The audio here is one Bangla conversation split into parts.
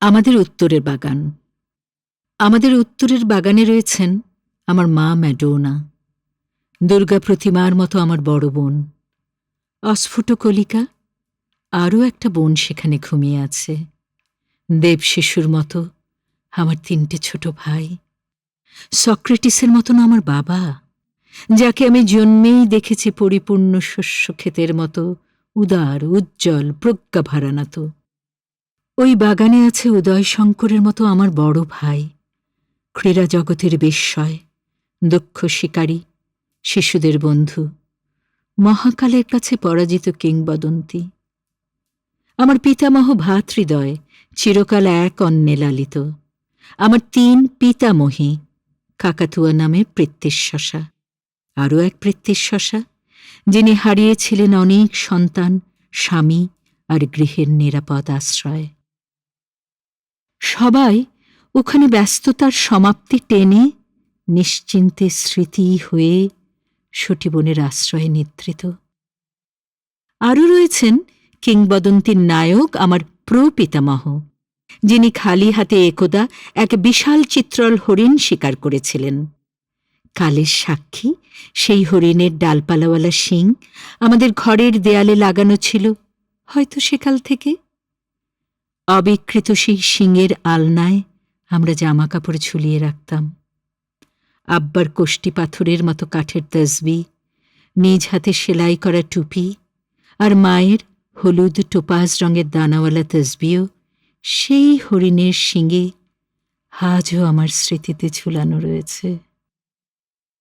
আমাদের উত্তরের বাগান। আমাদের উত্তরের বাগানে রয়েছেন আমার মা ম্যাডোনা। দুর্গা প্রতিমার মতো আমার বড় বোন। অস্ফুট কলিকা, আরও একটা বোন সেখানে ঘুমিয়ে আছে। দেব শিশুর মতো আমার তিনটে ছোট ভাই। সক্রেটিসের মতন আমার বাবা, যাকে আমি জন্মেই দেখেছি পরিপূর্ণ শস্য ক্ষেতের মতো উদার, উজ্জ্বল প্রজ্ঞা ভারানাত ওই বাগানে আছে উদয় শঙ্করের মতো আমার বড় ভাই, ক্রীড়া জগতের বিস্ময় দক্ষ শিকারী, শিশুদের বন্ধু, মহাকালের কাছে পরাজিত কিংবদন্তি। আমার পিতামহ ভ্রাতৃদয় চিরকাল এক অন্নে লালিত আমার তিন পিতামহী, কাকাতুয়া নামে প্রত্যেশ্বসা আরও এক প্রত্যেশ্বসা যিনি হারিয়েছিলেন অনেক সন্তান, স্বামী আর গৃহের নিরাপদ আশ্রয়। সবাই ওখানে ব্যস্ততার সমাপ্তি টেনে নিশ্চিন্তে স্মৃতি হয়ে সটিবনের আশ্রয়ে নিদ্রিত। আরও রয়েছেন কিংবদন্তির নায়ক আমার প্রপিতামহ, যিনি খালি হাতে একদা এক বিশাল চিত্রল হরিণ শিকার করেছিলেন। কালের সাক্ষী সেই হরিণের ডালপালাওয়ালা শিং আমাদের ঘরের দেয়ালে লাগানো ছিল, হয়তো সেকাল থেকে। অবিকৃত সেই শিঙের আলনায় আমরা জামা কাপড় ঝুলিয়ে রাখতাম। আব্বার কোষ্টি পাথরের মতো কাঠের তসবি, নিজ হাতে সেলাই করা টুপি আর মায়ের হলুদ টোপাজ রঙের দানাওয়ালা তসবিও সেই হরিণের শিঙে আজও আমার স্মৃতিতে ঝুলানো রয়েছে।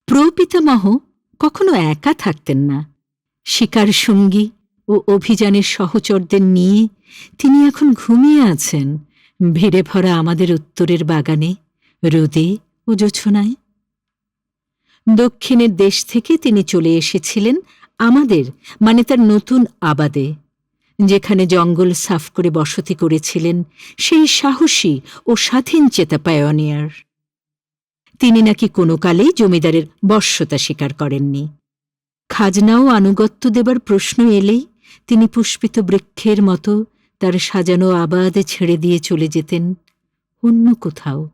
প্রপিতামহ কখনো একা থাকতেন না। শিকার সঙ্গী ও অভিযানের সহচরদের নিয়ে তিনি এখন ঘুমিয়ে আছেন, ভিড়ে ভরা আমাদের উত্তরের বাগানে, রোদে ও জোছনায়। দক্ষিণের দেশ থেকে তিনি চলে এসেছিলেন আমাদের মানে তার নতুন আবাদে, যেখানে জঙ্গল সাফ করে বসতি করেছিলেন সেই সাহসী ও স্বাধীন চেতা পায়োনিয়ার। তিনি নাকি কোনো কালেই জমিদারের বর্ষতা স্বীকার করেননি। খাজনাও আনুগত্য দেবার প্রশ্ন এলেই তিনি পুষ্পিত বৃক্ষের মতো তার সাজানো আবাদে ছেড়ে দিয়ে চলে যেতেন অন্য কোথাও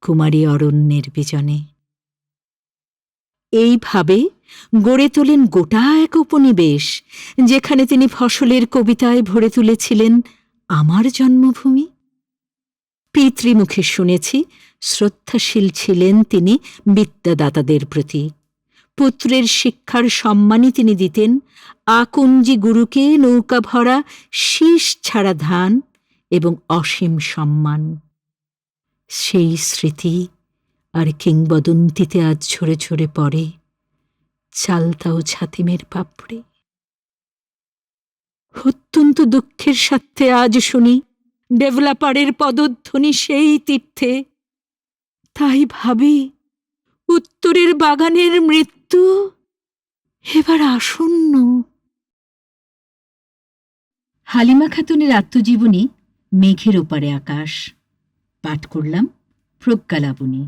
কুমারী অরণ্যের বিজনে। এইভাবে গড়ে তোলেন গোটা এক উপনিবেশ, যেখানে তিনি ফসলের কবিতায় ভরে তুলেছিলেন আমার জন্মভূমি। পিতৃমুখে শুনেছি শ্রদ্ধাশীল ছিলেন তিনি বিদ্যাদাতাদের প্রতি। পুত্রের শিক্ষার সম্মানই তিনি দিতেন। আকুঞ্জি গুরুকে নৌকা ভরা শীষ ছাড়া ধান এবং অসীম সম্মান। সেই স্মৃতি আর কিংবদন্তিতে আজ ঝরে ঝরে পড়ে চালতা ও ছাতিমের পাপড়ে। অত্যন্ত দুঃখের সাথে আজ শুনি ডেভেলপারের পদধ্বনি সেই তীর্থে। তাই ভাবি, উত্তরের বাগানের মৃত্যু এবার আসন্ন হালিমা খাতুনের আত্মজীবনী মেঘের ওপারে আকাশ। পাঠ করলাম প্রজ্ঞালাবনী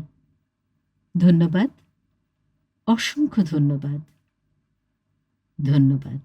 ধন্যবাদ। অসংখ্য ধন্যবাদ। ধন্যবাদ।